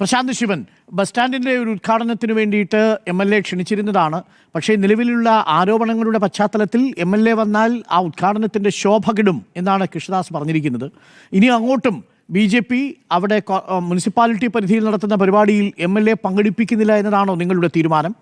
Prashant Shivan bus സ്റ്റാൻഡിന്റെ ഒരു ഉദ്ഘാടനത്തിന് വേണ്ടിയിട്ട് എം എൽ എ ക്ഷണിച്ചിരുന്നതാണ്. പക്ഷേ നിലവിലുള്ള ആരോപണങ്ങളുടെ പശ്ചാത്തലത്തിൽ എം എൽ എ വന്നാൽ ആ ഉദ്ഘാടനത്തിന്റെ ശോഭ കിടും എന്നാണ് കൃഷ്ണദാസ് പറഞ്ഞിരിക്കുന്നത്. ഇനി അങ്ങോട്ടും ബി ജെ പി അവിടെ മുനിസിപ്പാലിറ്റി പരിധിയിൽ നടത്തുന്ന പരിപാടിയിൽ എം എൽ എ പങ്കെടുപ്പിക്കുന്നില്ല എന്നതാണോ നിങ്ങളുടെ തീരുമാനം?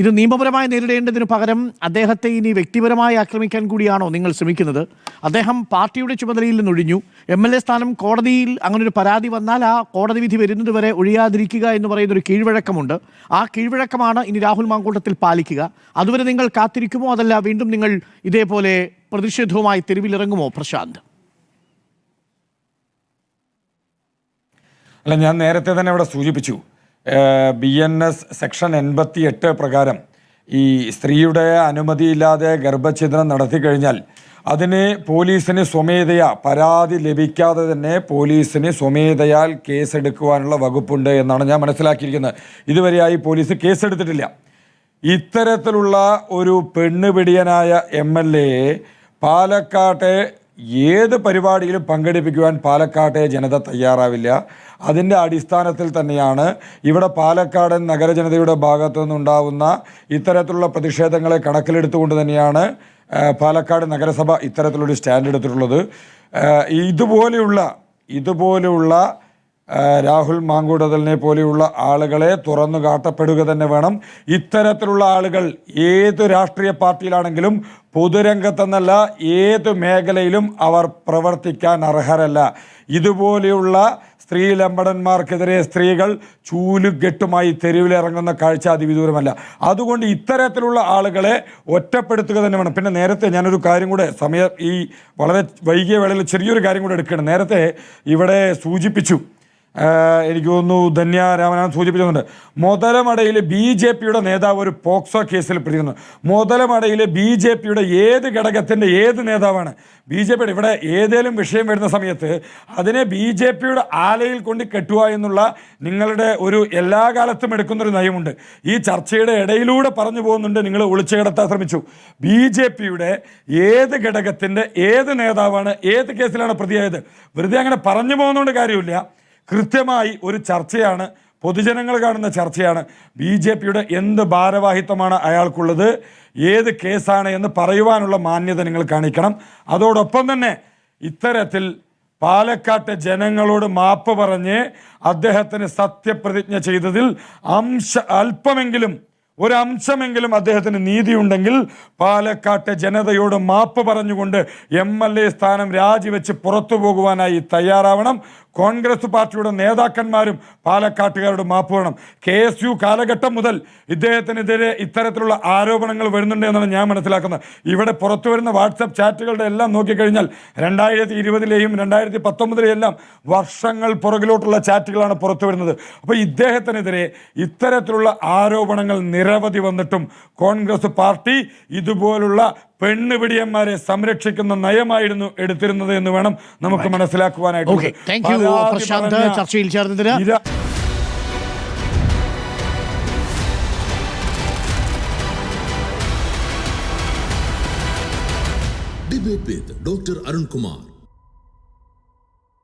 ഇത് നിയമപരമായി നേരിടേണ്ടതിന് പകരം അദ്ദേഹത്തെ ഇനി വ്യക്തിപരമായി ആക്രമിക്കാൻ കൂടിയാണോ നിങ്ങൾ ശ്രമിക്കുന്നത്? അദ്ദേഹം പാർട്ടിയുടെ ചുമതലയിൽ നിന്നൊഴിഞ്ഞു. എം എൽ എ സ്ഥാനം കോടതിയിൽ അങ്ങനെ ഒരു പരാതി വന്നാൽ ആ കോടതി വിധി വരുന്നത് വരെ ഒഴിയാതിരിക്കുക എന്ന് പറയുന്ന ഒരു കീഴ്വഴക്കമുണ്ട്. ആ കീഴ്വഴക്കമാണ് ഇനി രാഹുൽ മാങ്കൂട്ടത്തിൽ പാലിക്കുക. അതുവരെ നിങ്ങൾ കാത്തിരിക്കുമോ? അതല്ല വീണ്ടും നിങ്ങൾ ഇതേപോലെ പ്രതിഷേധവുമായി തെരുവിലിറങ്ങുമോ പ്രശാന്ത്? അല്ല ഞാൻ നേരത്തെ തന്നെ ഇവിടെ സൂചിപ്പിച്ചു. ബി എൻ എസ് സെക്ഷൻ എൺപത്തി എട്ട് പ്രകാരം ഈ സ്ത്രീയുടെ അനുമതിയില്ലാതെ ഗർഭഛിദ്രം നടത്തി കഴിഞ്ഞാൽ അതിന് പോലീസിന് സ്വമേധയാ പരാതി ലഭിക്കാതെ തന്നെ പോലീസിന് സ്വമേധയാൽ കേസെടുക്കുവാനുള്ള വകുപ്പുണ്ട് എന്നാണ് ഞാൻ മനസ്സിലാക്കിയിരിക്കുന്നത്. ഇതുവരെയായി പോലീസ് കേസെടുത്തിട്ടില്ല. ഇത്തരത്തിലുള്ള ഒരു പെണ്ണുപിടിയനായ എം എൽ എ പാലക്കാട്ടെ ഏത് പരിപാടിയിലും പങ്കെടുപ്പിക്കുവാൻ പാലക്കാട്ടെ ജനത തയ്യാറാവില്ല. അതിന്റെ അടിസ്ഥാനത്തിൽ തന്നെയാണ് ഇവിടെ പാലക്കാട് നഗരജനതയുടെ ഭാഗത്തു നിന്നുണ്ടാവുന്ന ഇത്തരത്തിലുള്ള പ്രതിഷേധങ്ങളെ കണക്കിലെടുത്തുകൊണ്ട് തന്നെയാണ് പാലക്കാട് നഗരസഭ ഇത്തരത്തിലൊരു സ്റ്റാൻഡ് എടുത്തിട്ടുള്ളത്. ഇതുപോലെയുള്ള ഇതുപോലെയുള്ള രാഹുൽ മാങ്കൂടതലിനെ പോലെയുള്ള ആളുകളെ തുറന്നു കാട്ടപ്പെടുക തന്നെ വേണം. ഇത്തരത്തിലുള്ള ആളുകൾ ഏത് രാഷ്ട്രീയ പാർട്ടിയിലാണെങ്കിലും പൊതുരംഗത്തെന്നല്ല ഏത് മേഖലയിലും അവർ പ്രവർത്തിക്കാൻ അർഹരല്ല. ഇതുപോലെയുള്ള സ്ത്രീ ലംബടന്മാർക്കെതിരെ സ്ത്രീകൾ ചൂലുകെട്ടുമായി തെരുവിലിറങ്ങുന്ന കാഴ്ച അതിവിദൂരമല്ല. അതുകൊണ്ട് ഇത്തരത്തിലുള്ള ആളുകളെ ഒറ്റപ്പെടുത്തുക തന്നെ വേണം. പിന്നെ നേരത്തെ ഞാനൊരു കാര്യം കൂടെ സമയം ഈ വളരെ വൈകിയ വേളയിൽ ചെറിയൊരു കാര്യം കൂടെ എടുക്കുകയാണ്. നേരത്തെ ഇവിടെ സൂചിപ്പിച്ചു എനിക്ക് തോന്നുന്നു ധന്യ രാമനാഥൻ സൂചിപ്പിച്ചിട്ടുണ്ട്. മുതലമടയിൽ ബി ജെ പിയുടെ നേതാവ് ഒരു പോക്സോ കേസിൽ പിടിക്കുന്നു മുതലമടയിലെ ബി ജെ പിയുടെ ഏത് ഘടകത്തിന്റെ ഏത് നേതാവാണ്? ബി ജെ പിയുടെ ഇവിടെ ഏതെങ്കിലും വിഷയം വരുന്ന സമയത്ത് അതിനെ ബി ജെ പിയുടെ ആലയിൽ കൊണ്ട് കെട്ടുക എന്നുള്ള നിങ്ങളുടെ ഒരു എല്ലാ കാലത്തും എടുക്കുന്നൊരു നയമുണ്ട്. ഈ ചർച്ചയുടെ ഇടയിലൂടെ പറഞ്ഞു പോകുന്നുണ്ട്. നിങ്ങൾ ഒളിച്ചു കിടത്താൻ ശ്രമിച്ചു. ബി ജെ പിയുടെ ഏത് ഘടകത്തിന്റെ ഏത് നേതാവാണ്? ഏത് കേസിലാണ് പ്രതിയായത്? വെറുതെ അങ്ങനെ പറഞ്ഞു പോകുന്നതുകൊണ്ട് കാര്യമില്ല. കൃത്യമായി ഒരു ചർച്ചയാണ് പൊതുജനങ്ങൾ കാണുന്ന ചർച്ചയാണ്. ബി ജെ പിയുടെ എന്ത് ഭാരവാഹിത്വമാണ് അയാൾക്കുള്ളത് ഏത് കേസാണ് എന്ന് പറയുവാനുള്ള മാന്യത നിങ്ങൾ കാണിക്കണം. അതോടൊപ്പം തന്നെ ഇത്തരത്തിൽ പാലക്കാട്ടെ ജനങ്ങളോട് മാപ്പ് പറഞ്ഞ് അദ്ദേഹത്തിന് സത്യപ്രതിജ്ഞ ചെയ്തതിൽ അംശ അല്പമെങ്കിലും ഒരു അംശമെങ്കിലും അദ്ദേഹത്തിന് നീതിയുണ്ടെങ്കിൽ പാലക്കാട്ടെ ജനതയോട് മാപ്പ് പറഞ്ഞുകൊണ്ട് എം എൽ എ സ്ഥാനം രാജിവെച്ച് പുറത്തു പോകുവാനായി തയ്യാറാവണം. കോൺഗ്രസ് പാർട്ടിയുടെ നേതാക്കന്മാരും പാലക്കാട്ടുകാരോട് മാപ്പ് വേണം. കെ എസ് യു കാലഘട്ടം മുതൽ ഇദ്ദേഹത്തിനെതിരെ ഇത്തരത്തിലുള്ള ആരോപണങ്ങൾ വരുന്നുണ്ട് എന്നാണ് ഞാൻ മനസ്സിലാക്കുന്നത്. ഇവിടെ പുറത്തു വരുന്ന വാട്സപ്പ് ചാറ്റുകളുടെ എല്ലാം നോക്കിക്കഴിഞ്ഞാൽ രണ്ടായിരത്തി ഇരുപതിലെയും രണ്ടായിരത്തി പത്തൊമ്പതിലെയും എല്ലാം വർഷങ്ങൾ പുറകിലോട്ടുള്ള ചാറ്റുകളാണ് പുറത്തു വരുന്നത്. അപ്പോൾ ഇദ്ദേഹത്തിനെതിരെ ഇത്തരത്തിലുള്ള ആരോപണങ്ങൾ നിരവധി വന്നിട്ടും കോൺഗ്രസ് പാർട്ടി ഇതുപോലുള്ള പെണ്ണുപിടിയന്മാരെ സംരക്ഷിക്കുന്ന നയമായിരുന്നു എടുത്തിരുന്നത് എന്ന് വേണം നമുക്ക് മനസ്സിലാക്കുവാനായിട്ട്. ചർച്ചയിൽ ചേർന്നതിന്. Debate with Dr. Arun Kumar.